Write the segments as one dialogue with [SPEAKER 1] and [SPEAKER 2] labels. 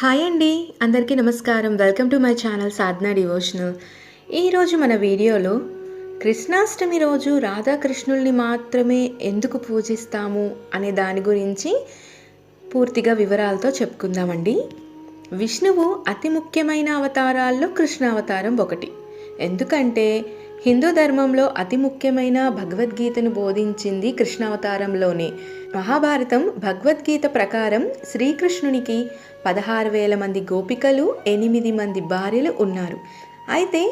[SPEAKER 1] Hi అండి అందరికీ నమస్కారం. Welcome to my channel Sadhana devotional. ఈరోజు మన వీడియోలో కృష్ణాష్టమి రోజు రాధాకృష్ణుల్ని మాత్రమే ఎందుకు పూజిస్తాము అనే దాని గురించి పూర్తిగా వివరాలతో చెప్పుకుందామండి. విష్ణువు అతి ముఖ్యమైన అవతారాల్లో కృష్ణావతారం ఒకటి. ఎందుకంటే హిందూ ధర్మంలో అతి ముఖ్యమైన భగవద్గీతను బోధించింది కృష్ణావతారంలోనే. మహాభారతం భగవద్గీత ప్రకారం శ్రీకృష్ణునికి పదహారు వేల మంది గోపికలు ఎనిమిది మంది భార్యలు ఉన్నారు. అయితే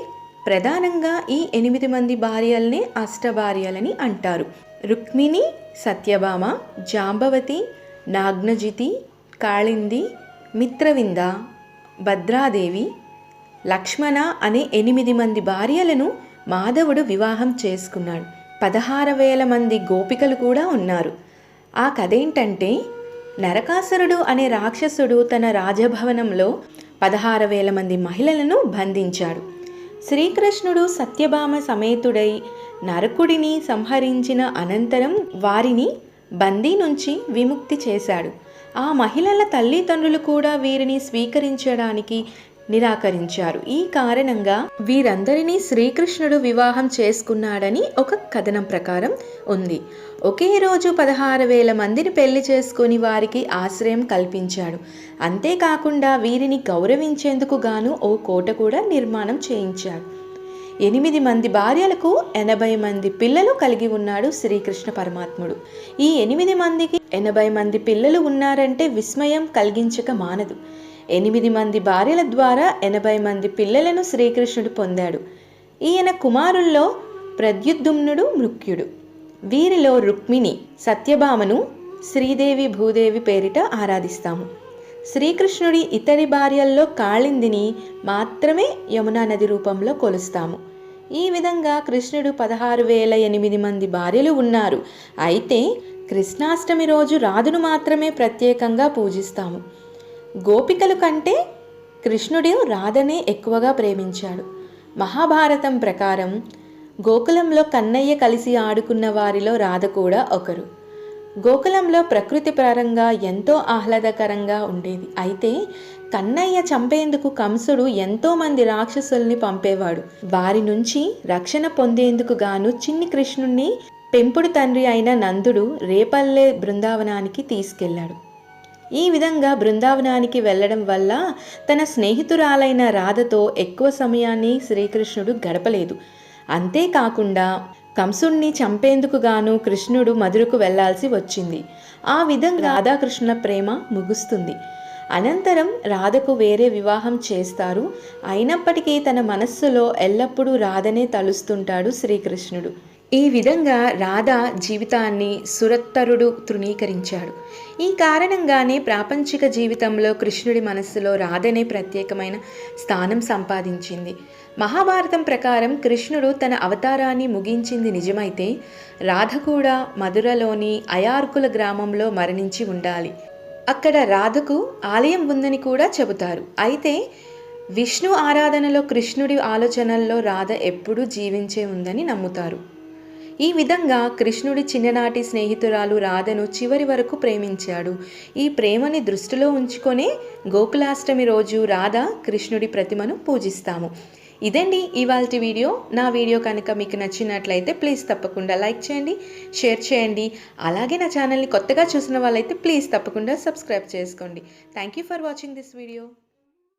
[SPEAKER 1] ప్రధానంగా ఈ ఎనిమిది మంది భార్యల్ని అష్టభార్యలని అంటారు. రుక్మిణి సత్యభామ జాంబవతి నాగ్నజితి కాళింది మిత్రవింద భద్రాదేవి లక్ష్మణ అనే ఎనిమిది మంది భార్యలను మాధవుడు వివాహం చేసుకున్నాడు. పదహారు వేల మంది గోపికలు కూడా ఉన్నారు. ఆ కథేంటంటే నరకాసురుడు అనే రాక్షసుడు తన రాజభవనంలో పదహారు వేల మంది మహిళలను బంధించాడు. శ్రీకృష్ణుడు సత్యభామ సమేతుడై నరకుడిని సంహరించిన అనంతరం వారిని బందీ నుంచి విముక్తి చేశాడు. ఆ మహిళల తల్లిదండ్రులు కూడా వీరిని స్వీకరించడానికి నిరాకరించారు. ఈ కారణంగా వీరందరినీ శ్రీకృష్ణుడు వివాహం చేసుకున్నాడని ఒక కథనం ప్రకారం ఉంది. ఒకే రోజు పదహారు వేల మందిని పెళ్ళి చేసుకుని వారికి ఆశ్రయం కల్పించాడు. అంతేకాకుండా వీరిని గౌరవించేందుకు గాను ఓ కోట కూడా నిర్మాణం చేయించాడు. ఎనిమిది మంది భార్యలకు ఎనభై మంది పిల్లలు కలిగి ఉన్నాడు శ్రీకృష్ణ పరమాత్ముడు. ఈ ఎనిమిది మందికి ఎనభై మంది పిల్లలు ఉన్నారంటే విస్మయం కలిగించక మానదు. ఎనిమిది మంది భార్యల ద్వారా ఎనభై మంది పిల్లలను శ్రీకృష్ణుడు పొందాడు. ఈయన కుమారుల్లో ప్రద్యుద్దుమ్నుడు మృక్యుడు. వీరిలో రుక్మిణి సత్యభామను శ్రీదేవి భూదేవి పేరిట ఆరాధిస్తాము. శ్రీకృష్ణుడి ఇతని భార్యల్లో కాళిందిని మాత్రమే యమునా నది రూపంలో కొలుస్తాము. ఈ విధంగా కృష్ణుడు పదహారు వేల ఎనిమిది మంది భార్యలు ఉన్నారు. అయితే కృష్ణాష్టమి రోజు రాధును మాత్రమే ప్రత్యేకంగా పూజిస్తాము. గోపికలు కంటే కృష్ణుడు రాధనే ఎక్కువగా ప్రేమించాడు. మహాభారతం ప్రకారం గోకులంలో కన్నయ్య కలిసి ఆడుకున్న వారిలో రాధ కూడా ఒకరు. గోకులంలో ప్రకృతి పరంగా ఎంతో ఆహ్లాదకరంగా ఉండేది. అయితే కన్నయ్య చంపేందుకు కంసుడు ఎంతోమంది రాక్షసుల్ని పంపేవాడు. వారి నుంచి రక్షణ పొందేందుకు గాను చిన్ని కృష్ణుణ్ణి పెంపుడు తండ్రి అయిన నందుడు రేపల్లె బృందావనానికి తీసుకెళ్ళాడు ఈ విధంగా బృందావనానికి వెళ్ళడం వల్ల తన స్నేహితురాలైన రాధతో ఎక్కువ సమయాన్ని శ్రీకృష్ణుడు గడపలేదు. అంతేకాకుండా కంసుణ్ణి చంపేందుకు గాను కృష్ణుడు మధురకు వెళ్ళాల్సి వచ్చింది. ఆ విధంగా రాధాకృష్ణుల ప్రేమ ముగుస్తుంది. అనంతరం రాధకు వేరే వివాహం చేస్తారు. అయినప్పటికీ తన మనస్సులో ఎల్లప్పుడూ రాధనే తలుస్తుంటాడు శ్రీకృష్ణుడు. ఈ విధంగా రాధ జీవితాన్ని సురత్తరుడు తృణీకరించాడు. ఈ కారణంగానే ప్రాపంచిక జీవితంలో కృష్ణుడి మనస్సులో రాధనే ప్రత్యేకమైన స్థానం సంపాదించింది. మహాభారతం ప్రకారం కృష్ణుడు తన అవతారాన్ని ముగించింది నిజమైతే రాధ కూడా మధురలోని అయార్కుల గ్రామంలో మరణించి ఉండాలి. అక్కడ రాధకు ఆలయం ఉందని కూడా చెబుతారు. అయితే విష్ణు ఆరాధనలో కృష్ణుడి ఆలోచనల్లో రాధ ఎప్పుడూ జీవించే ఉందని నమ్ముతారు. ఈ విధంగా కృష్ణుడి చిన్ననాటి స్నేహితురాలు రాధను చివరి వరకు ప్రేమించాడు. ఈ ప్రేమని దృష్టిలో ఉంచుకొనే గోకులాష్టమి రోజు రాధ కృష్ణుడి ప్రతిమను పూజిస్తాము. ఇదండి ఇవాళ వీడియో. నా వీడియో కనుక మీకు నచ్చినట్లయితే ప్లీజ్ తప్పకుండా లైక్ చేయండి షేర్ చేయండి. అలాగే నా ఛానల్ని కొత్తగా చూసిన వాళ్ళైతే ప్లీజ్ తప్పకుండా సబ్స్క్రైబ్ చేసుకోండి. Thank you for watching this video.